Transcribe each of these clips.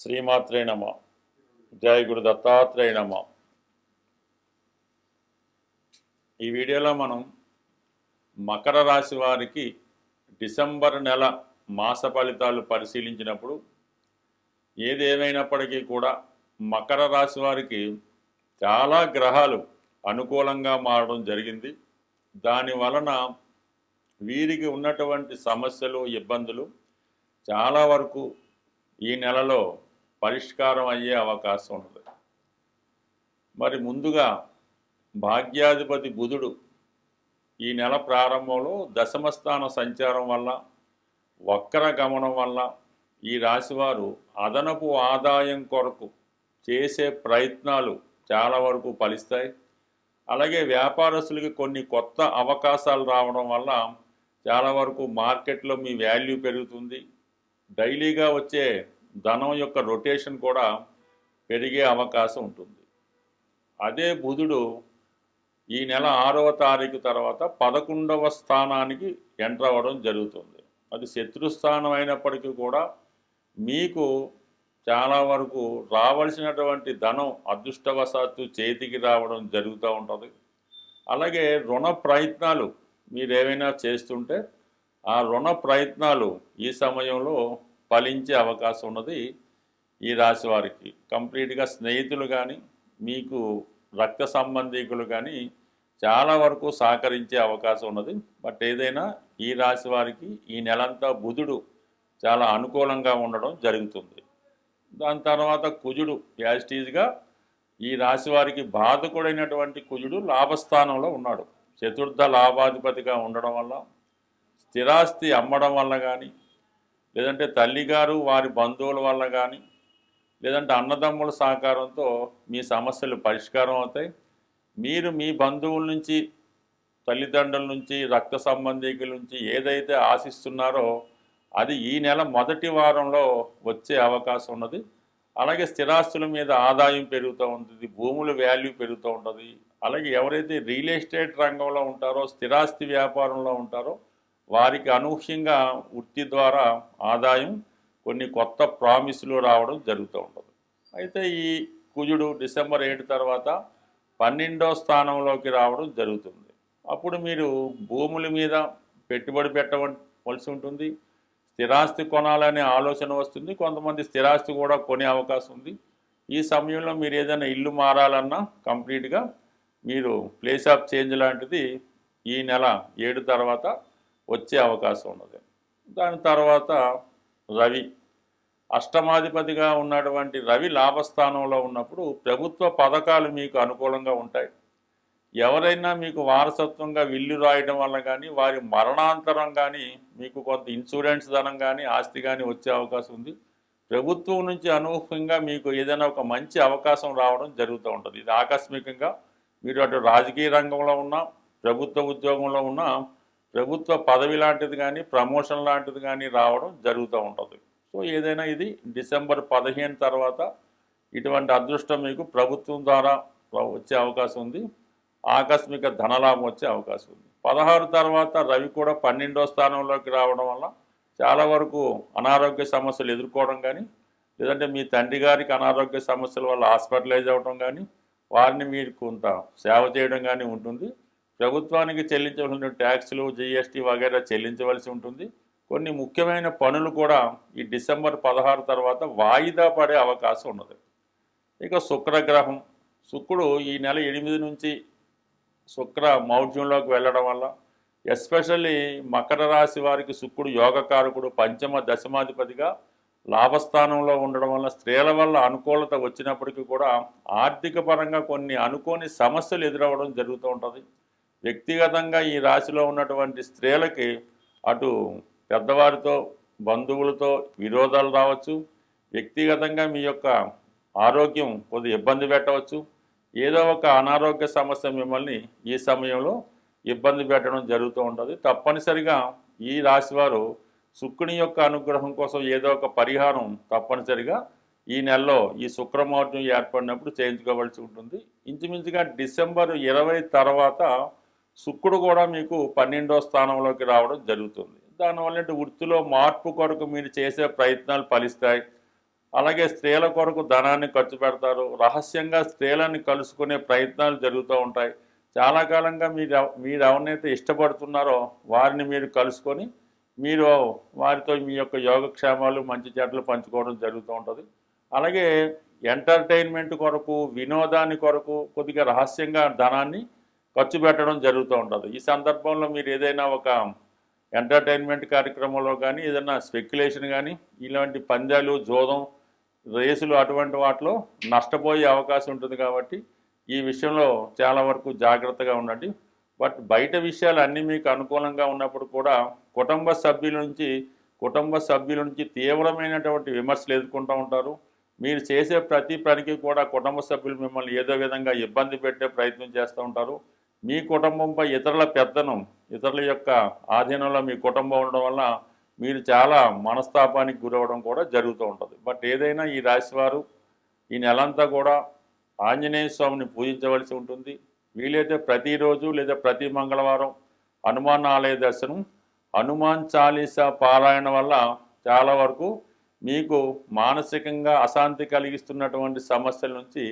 శ్రీమాత్రే నమ. జయ గురు దత్తాత్రేయ నమ. ఈ వీడియోలో మనం మకర రాశి వారికి డిసెంబర్ నెల మాస ఫలితాలు పరిశీలించినప్పుడు ఏదేమైనప్పటికీ కూడా మకర రాశి వారికి చాలా గ్రహాలు అనుకూలంగా మారడం జరిగింది. దాని వలన వీరికి ఉన్నటువంటి సమస్యలు ఇబ్బందులు చాలా వరకు ఈ నెలలో పరిష్కారం అయ్యే అవకాశం ఉన్నది. మరి ముందుగా భాగ్యాధిపతి బుధుడు ఈ నెల ప్రారంభంలో దశమస్థాన సంచారం వల్ల వక్ర గమనం వల్ల ఈ రాశివారు అదనపు ఆదాయం కొరకు చేసే ప్రయత్నాలు చాలా వరకు ఫలిస్తాయి. అలాగే వ్యాపారస్తులకి కొన్ని కొత్త అవకాశాలు రావడం వల్ల చాలా వరకు మార్కెట్లో మీ వాల్యూ పెరుగుతుంది. డైలీగా వచ్చే ధనం యొక్క రొటేషన్ కూడా పెరిగే అవకాశం ఉంటుంది. అదే బుధుడు ఈ నెల ఆరవ తారీఖు తర్వాత పదకొండవ స్థానానికి ఎంటర్ అవ్వడం జరుగుతుంది. అది శత్రుస్థానం అయినప్పటికీ కూడా మీకు చాలా వరకు రావాల్సినటువంటి ధనం అదృష్టవశాత్తు చేతికి రావడం జరుగుతూ ఉంటుంది. అలాగే రుణ ప్రయత్నాలు మీరు చేస్తుంటే ఆ రుణ ప్రయత్నాలు ఈ సమయంలో ఫలించే అవకాశం ఉన్నది ఈ రాశి వారికి. కంప్లీట్గా స్నేహితులు కానీ మీకు రక్త సంబంధీకులు కానీ చాలా వరకు సహకరించే అవకాశం ఉన్నది. బట్ ఏదైనా ఈ రాశి వారికి ఈ నెలంతా బుధుడు చాలా అనుకూలంగా ఉండడం జరుగుతుంది. దాని తర్వాత కుజుడు యాజిటీజ్గా ఈ రాశి వారికి బాధకుడైనటువంటి కుజుడు లాభస్థానంలో ఉన్నాడు. చతుర్థ లాభాధిపతిగా ఉండడం వల్ల స్థిరాస్తి అమ్మడం వల్ల కానీ లేదంటే తల్లిగారు వారి బంధువుల వల్ల కానీ లేదంటే అన్నదమ్ముల సహకారంతో మీ సమస్యలు పరిష్కారం అవుతాయి. మీరు మీ బంధువుల నుంచి తల్లిదండ్రుల నుంచి రక్త సంబంధికుల నుంచి ఏదైతే ఆశిస్తున్నారో అది ఈ నెల మొదటి వారంలో వచ్చే అవకాశం ఉన్నది. అలాగే స్థిరాస్తుల మీద ఆదాయం పెరుగుతూ ఉంటుంది భూముల వాల్యూ పెరుగుతూ ఉంటుంది. అలాగే ఎవరైతే రియల్ ఎస్టేట్ రంగంలో ఉంటారో స్థిరాస్తి వ్యాపారంలో ఉంటారో వారికి అనూహ్యంగా వృత్తి ద్వారా ఆదాయం కొన్ని కొత్త ప్రామిస్లు రావడం జరుగుతూ ఉంటుంది అయితే ఈ కుజుడు డిసెంబర్ ఏడు తర్వాత పన్నెండో స్థానంలోకి రావడం జరుగుతుంది. అప్పుడు మీరు భూముల మీద పెట్టుబడి పెట్టవలసి ఉంటుంది. స్థిరాస్తి కొనాలనే ఆలోచన వస్తుంది. కొంతమంది స్థిరాస్తి కూడా కొనే అవకాశం ఉంది. ఈ సమయంలో మీరు ఏదైనా ఇల్లు మారాలన్నా కంప్లీట్గా మీరు ప్లేస్ ఆఫ్ చేంజ్ లాంటిది ఈ నెల ఏడు తర్వాత వచ్చే అవకాశం ఉన్నది. దాని తర్వాత రవి అష్టమాధిపతిగా ఉన్నటువంటి రవి లాభస్థానంలో ఉన్నప్పుడు ప్రభుత్వ పథకాలు మీకు అనుకూలంగా ఉంటాయి. ఎవరైనా మీకు వారసత్వంగా విల్లు రాయడం వల్ల కానీ వారి మరణాంతరం కానీ మీకు కొంత ఇన్సూరెన్స్ ధనం కానీ ఆస్తి కానీ వచ్చే అవకాశం ఉంది. ప్రభుత్వం నుంచి అనూహ్యంగా మీకు ఏదైనా ఒక మంచి అవకాశం రావడం జరుగుతూ ఉంటుంది. ఇది ఆకస్మికంగా మీరు అటు రాజకీయ రంగంలో ఉన్నా ప్రభుత్వ ఉద్యోగంలో ఉన్నా ప్రభుత్వ పదవి లాంటిది కానీ ప్రమోషన్ లాంటిది కానీ రావడం జరుగుతూ ఉంటుంది. సో ఏదైనా ఇది డిసెంబర్ పదిహేను తర్వాత ఇటువంటి అదృష్టం మీకు ప్రభుత్వం ద్వారా వచ్చే అవకాశం ఉంది. ఆకస్మిక ధనలాభం వచ్చే అవకాశం ఉంది. పదహారు తర్వాత రవి కూడా పన్నెండో స్థానంలోకి రావడం వల్ల చాలా వరకు అనారోగ్య సమస్యలు ఎదుర్కోవడం కానీ లేదంటే మీ తండ్రి గారికి అనారోగ్య సమస్యల వల్ల హాస్పిటలైజ్ అవ్వడం కానీ వారిని మీరు కొంత సేవ చేయడం కానీ ఉంటుంది. ప్రభుత్వానికి చెల్లించవలసిన ట్యాక్సులు జిఎస్టీ వగైరా చెల్లించవలసి ఉంటుంది. కొన్ని ముఖ్యమైన పనులు కూడా ఈ డిసెంబర్ పదహారు తర్వాత వాయిదా పడే అవకాశం ఉన్నది. ఇక శుక్రగ్రహం. శుక్రుడు ఈ నెల ఎనిమిది నుంచి శుక్ర మౌఢ్యంలోకి వెళ్ళడం వల్ల ఎస్పెషల్లీ మకర రాశి వారికి శుక్రుడు యోగకారకుడు పంచమ దశమాధిపతిగా లాభస్థానంలో ఉండడం వల్ల స్త్రీల వల్ల అనుకూలత వచ్చినప్పటికీ కూడా ఆర్థిక పరంగా కొన్ని అనుకోని సమస్యలు ఎదురవ్వడం జరుగుతూ ఉంటుంది. వ్యక్తిగతంగా ఈ రాశిలో ఉన్నటువంటి స్త్రీలకి అటు పెద్దవారితో బంధువులతో విరోధాలు రావచ్చు. వ్యక్తిగతంగా మీ యొక్క ఆరోగ్యం కొద్ది ఇబ్బంది పెట్టవచ్చు. ఏదో ఒక అనారోగ్య సమస్య మిమ్మల్ని ఈ సమయంలో ఇబ్బంది పెట్టడం జరుగుతూ ఉంటుంది. తప్పనిసరిగా ఈ రాశివారు శుక్రుని యొక్క అనుగ్రహం కోసం ఏదో ఒక పరిహారం తప్పనిసరిగా ఈ నెలలో ఈ శుక్రమౌర్యం ఏర్పడినప్పుడు చేయించుకోవాల్సి ఉంటుంది. ఇంచుమించుగా డిసెంబర్ ఇరవై తర్వాత శుక్రుడు కూడా మీకు పన్నెండో స్థానంలోకి రావడం జరుగుతుంది. దానివల్ల వృత్తిలో మార్పు కొరకు మీరు చేసే ప్రయత్నాలు ఫలిస్తాయి. అలాగే స్త్రీల కొరకు ధనాన్ని ఖర్చు పెడతారు. రహస్యంగా స్త్రీలని కలుసుకునే ప్రయత్నాలు జరుగుతూ ఉంటాయి. చాలా కాలంగా మీరు మీరు ఎవరినైతే ఇష్టపడుతున్నారో వారిని మీరు కలుసుకొని మీరు వారితో మీ యొక్క యోగక్షేమాలు మంచి చెట్లు పంచుకోవడం జరుగుతూ ఉంటుంది. అలాగే ఎంటర్టైన్మెంట్ కొరకు వినోదాన్ని కొరకు కొద్దిగా రహస్యంగా ధనాన్ని ఖర్చు పెట్టడం జరుగుతూ ఉంటుంది. ఈ సందర్భంలో మీరు ఏదైనా ఒక ఎంటర్టైన్మెంట్ కార్యక్రమంలో కానీ ఏదైనా స్పెక్యులేషన్ కానీ ఇలాంటి పందాలు జోదం రేసులు అటువంటి వాటిలో నష్టపోయే అవకాశం ఉంటుంది కాబట్టి ఈ విషయంలో చాలా వరకు జాగ్రత్తగా ఉండండి. బట్ బయట విషయాలు అన్నీ మీకు అనుకూలంగా ఉన్నప్పుడు కూడా కుటుంబ సభ్యుల నుంచి కుటుంబ సభ్యుల నుంచి తీవ్రమైనటువంటి విమర్శలు ఎదుర్కొంటూ ఉంటారు. మీరు చేసే ప్రతి పనికి కూడా కుటుంబ సభ్యులు మిమ్మల్ని ఏదో విధంగా ఇబ్బంది పెట్టే ప్రయత్నం చేస్తూ ఉంటారు. మీ కుటుంబంపై ఇతరుల పెద్దనం ఇతరుల యొక్క ఆధీనంలో మీ కుటుంబం ఉండడం వల్ల మీరు చాలా మనస్తాపానికి గురవడం కూడా జరుగుతూ ఉంటుంది. బట్ ఏదైనా ఈ రాశివారు ఈ నెలంతా కూడా ఆంజనేయ స్వామిని పూజించవలసి ఉంటుంది. వీలైతే ప్రతిరోజు లేదా ప్రతి మంగళవారం హనుమాన్ ఆలయ దర్శనం హనుమాన్ చాలీసా పారాయణ వల్ల చాలా వరకు మీకు మానసికంగా అశాంతి కలిగిస్తున్నటువంటి సమస్యల నుంచి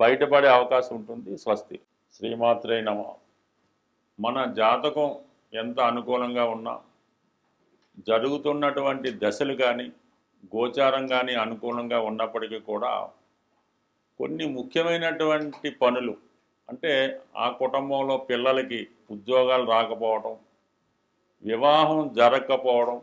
బయటపడే అవకాశం ఉంటుంది. స్వస్తి. శ్రీమాత్రే నమ. మన జాతకం ఎంత అనుకూలంగా ఉన్నా జరుగుతున్నటువంటి దశలు కానీ గోచారం కానీ అనుకూలంగా ఉన్నప్పటికీ కూడా కొన్ని ముఖ్యమైనటువంటి పనులు అంటే ఆ కుటుంబంలో పిల్లలకి ఉద్యోగాలు రాకపోవడం వివాహం జరగకపోవడం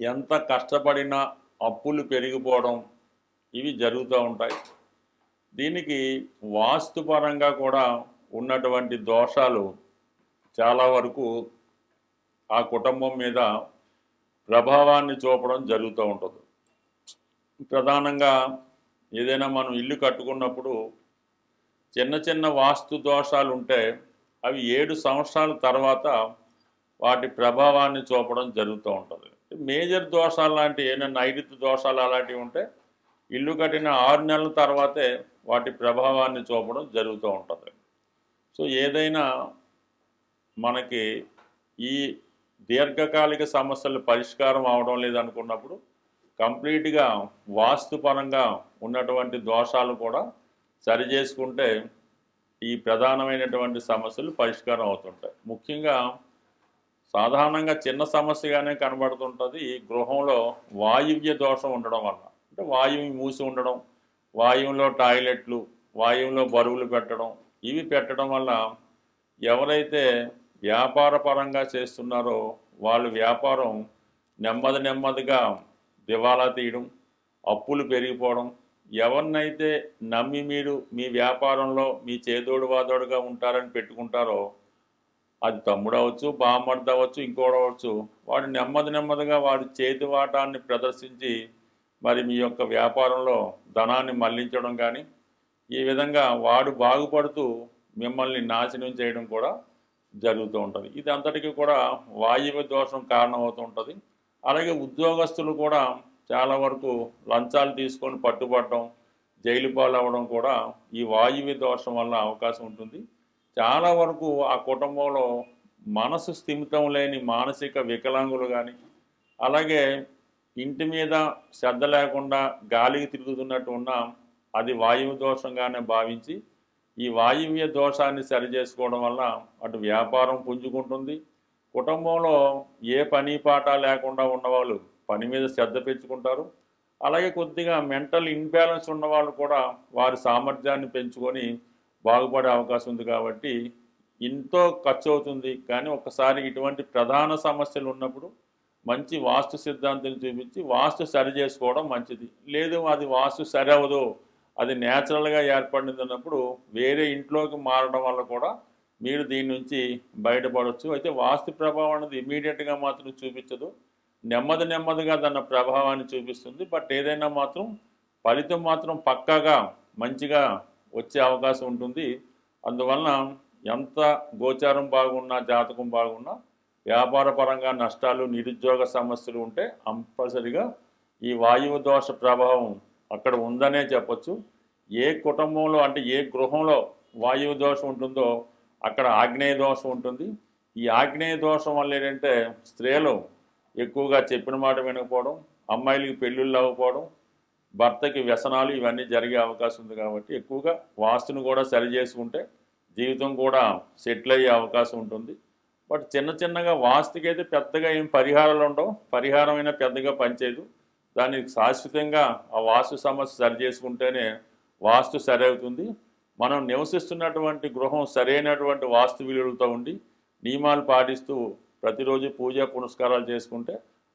ఎంత కష్టపడినా అప్పులు పెరిగిపోవడం ఇవి జరుగుతూ ఉంటాయి. దీనికి వాస్తుపరంగా కూడా ఉన్నటువంటి దోషాలు చాలా వరకు ఆ కుటుంబం మీద ప్రభావాన్ని చూపడం జరుగుతూ ఉంటుంది. ప్రధానంగా ఏదైనా మనం ఇల్లు కట్టుకున్నప్పుడు చిన్న చిన్న వాస్తు దోషాలు ఉంటే అవి ఏడు సంవత్సరాల తర్వాత వాటి ప్రభావాన్ని చూపడం జరుగుతూ ఉంటుంది. మేజర్ దోషాలు లాంటివి ఏమైనా నైరుతి దోషాలు అలాంటివి ఉంటే ఇల్లు కట్టిన ఆరు నెలల తర్వాతే వాటి ప్రభావాన్ని చూపడం జరుగుతూ ఉంటుంది. సో ఏదైనా మనకి ఈ దీర్ఘకాలిక సమస్యలు పరిష్కారం అవడం లేదనుకున్నప్పుడు కంప్లీట్గా వాస్తుపరంగా ఉన్నటువంటి దోషాలు కూడా సరి చేసుకుంటే ఈ ప్రధానమైనటువంటి సమస్యలు పరిష్కారం అవుతుంటాయి. ముఖ్యంగా సాధారణంగా చిన్న సమస్యగానే కనబడుతుంటుంది. ఈ గృహంలో వాయువ్య దోషం ఉండడం వల్ల. అంటే వాయువు మూసి ఉండడం వాయువులో టాయిలెట్లు వాయువులో బరువులు పెట్టడం ఇవి పెట్టడం వల్ల ఎవరైతే వ్యాపార పరంగా చేస్తున్నారో వాళ్ళు వ్యాపారం నెమ్మది నెమ్మదిగా దివాలా తీయడం అప్పులు పెరిగిపోవడం ఎవరినైతే నమ్మి మీరు మీ వ్యాపారంలో మీ చేదోడు వాదోడుగా ఉంటారని పెట్టుకుంటారో అది తమ్ముడు అవ్వచ్చు బామ్మర్ది అవ్వచ్చు ఇంకోటి అవ్వచ్చు వాడు నెమ్మది నెమ్మదిగా వాడి చేతి వాటాన్ని ప్రదర్శించి మరి మీ యొక్క వ్యాపారంలో ధనాన్ని మళ్ళించడం కానీ ఈ విధంగా వాడు బాగుపడుతూ మిమ్మల్ని నాశనం చేయడం కూడా జరుగుతూ ఉంటుంది. ఇది అంతటికీ కూడా వాయువ్య దోషం కారణమవుతూ ఉంటుంది. అలాగే ఉద్యోగస్తులు కూడా చాలా వరకు లంచాలు తీసుకొని పట్టుబడడం జైలు పాలవడం కూడా ఈ వాయువ్య దోషం వల్ల అవకాశం ఉంటుంది. చాలా వరకు ఆ కుటుంబంలో మనసు స్థిమితం లేని మానసిక వికలాంగులు కానీ అలాగే ఇంటి మీద శ్రద్ధ లేకుండా గాలికి తిరుగుతున్నట్టు ఉన్నాం అది వాయువు దోషంగానే భావించి ఈ వాయువ్య దోషాన్ని సరి చేసుకోవడం వల్ల అటు వ్యాపారం పుంజుకుంటుంది. కుటుంబంలో ఏ పని పాట లేకుండా ఉన్నవాళ్ళు పని మీద శ్రద్ధ పెంచుకుంటారు. అలాగే కొద్దిగా మెంటల్ ఇన్బ్యాలెన్స్ ఉన్న వాళ్ళు కూడా వారి సామర్థ్యాన్ని పెంచుకొని బాగుపడే అవకాశం ఉంది కాబట్టి ఎంతో ఖర్చు అవుతుంది. కానీ ఒకసారి ఇటువంటి ప్రధాన సమస్యలు ఉన్నప్పుడు మంచి వాస్తు సిద్ధాంతం చూపించి వాస్తు సరి చేసుకోవడం మంచిది. లేదు అది వాస్తు సరి అవ్వదు అది న్యాచురల్గా ఏర్పడింది అన్నప్పుడు వేరే ఇంట్లోకి మారడం వల్ల కూడా మీరు దీని నుంచి బయటపడవచ్చు అయితే వాస్తు ప్రభావం అనేది ఇమీడియట్గా మాత్రం చూపించదు. నెమ్మది నెమ్మదిగా తన ప్రభావాన్ని చూపిస్తుంది. బట్ ఏదైనా మాత్రం ఫలితం మాత్రం పక్కాగా మంచిగా వచ్చే అవకాశం ఉంటుంది. అందువలన ఎంత గోచారం బాగున్నా జాతకం బాగున్నా వ్యాపార పరంగా నష్టాలు నిరుద్యోగ సమస్యలు ఉంటే కంపల్సరిగా ఈ వాయువు దోష ప్రభావం అక్కడ ఉందనే చెప్పచ్చు. ఏ కుటుంబంలో అంటే ఏ గృహంలో వాయువు దోషం ఉంటుందో అక్కడ ఆగ్నేయ దోషం ఉంటుంది. ఈ ఆగ్నేయ దోషం వల్ల ఏంటంటే స్త్రీలు ఎక్కువగా చెప్పిన మాట వినకపోవడం అమ్మాయిలకి పెళ్ళిళ్ళు అవ్వకపోవడం భర్తకి వ్యసనాలు ఇవన్నీ జరిగే అవకాశం ఉంది కాబట్టి ఎక్కువగా వాస్తును కూడా సరి చేసుకుంటే జీవితం కూడా సెటిల్ అయ్యే అవకాశం ఉంటుంది. బట్ చిన్న చిన్నగా వాస్తుకి అయితే పెద్దగా ఏం పరిహారాలు ఉండవు. పరిహారం అయినా పెద్దగా పనిచేయదు. దానికి శాశ్వతంగా ఆ వాస్తు సమస్య సరి చేసుకుంటేనే వాస్తు సరి అవుతుంది మనం నివసిస్తున్నటువంటి గృహం సరైనటువంటి వాస్తు విలువలతో ఉండి నియమాలు పాటిస్తూ ప్రతిరోజు పూజ పునస్కారాలు చేసుకుంటే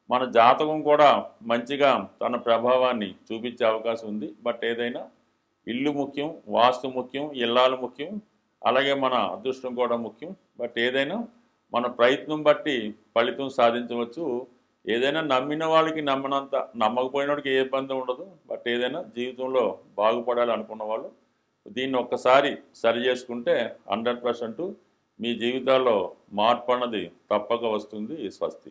మన జాతకం కూడా మంచిగా తన ప్రభావాన్ని చూపించే అవకాశం ఉంది. బట్ ఏదైనా ఇల్లు ముఖ్యం వాస్తు ముఖ్యం ఇల్లాలు ముఖ్యం అలాగే మన అదృష్టం కూడా ముఖ్యం. బట్ ఏదైనా మన ప్రయత్నం బట్టి ఫలితం సాధించవచ్చు. ఏదైనా నమ్మిన వాళ్ళకి నమ్మనంత నమ్మకపోయిన వాడికి ఏ ఇబ్బంది ఉండదు. బట్ ఏదైనా జీవితంలో బాగుపడాలి అనుకున్న వాళ్ళు దీన్ని ఒక్కసారి సరి చేసుకుంటే హండ్రెడ్ పర్సెంట్ మీ జీవితాల్లో మార్పు అన్నది తప్పక వస్తుంది. స్వస్తి.